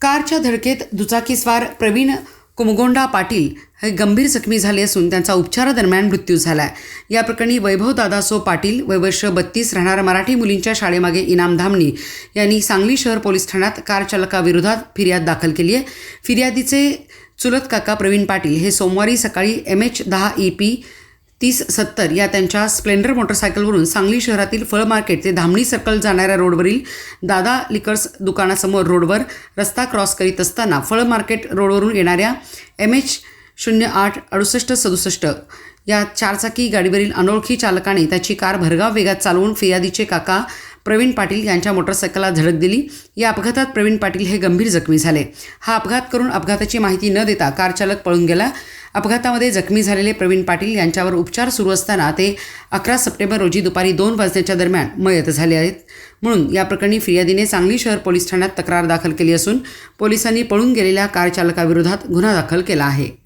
कारच्या धडकेत दुचाकीस्वार प्रवीण कुमगोंडा पाटील हे गंभीर जखमी झाले असून त्यांचा उपचारादरम्यान मृत्यू झाला या प्रकरणी वैभव दादासो पाटील वयवर्ष बत्तीस राहणाऱ्या मराठी मुलींच्या शाळेमागे इनाम धामणी यांनी सांगली शहर पोलीस ठाण्यात कार चालकाविरोधात फिर्याद दाखल केली आहे. फिर्यादीचे चुलत काका प्रवीण पाटील हे सोमवारी सकाळी एम एच दहा ई पी तीस सत्तर या त्यांच्या स्प्लेंडर मोटरसायकलवरून सांगली शहरातील फळ मार्केट ते धामणी सर्कल जाणाऱ्या रोडवरील दादा लिकर्स दुकानासमोर रोडवर रस्ता क्रॉस करीत असताना फळ मार्केट रोडवरून येणाऱ्या एम एच शून्य आठ अडुसष्ट सदुसष्ट या चारचाकी गाडीवरील अनोळखी चालकाने त्याची कार भरगाव वेगात चालवून फिर्यादीचे काका प्रवीण पाटील यांच्या मोटरसायकलला धडक दिली. या अपघातात प्रवीण पाटील हे गंभीर जखमी झाले. हा अपघात करून अपघाताची माहिती न देता कारचालक पळून गेला. अपघातामध्ये जखमी झालेले प्रवीण पाटील यांच्यावर उपचार सुरू असताना ते अकरा सप्टेंबर रोजी दुपारी दोन वाजण्याच्या दरम्यान मयत झाले आहेत. म्हणून या प्रकरणी फिर्यादीने सांगली शहर पोलीस ठाण्यात तक्रार दाखल केली असून पोलिसांनी पळून गेलेल्या कार चालकाविरोधात गुन्हा दाखल केला आहे.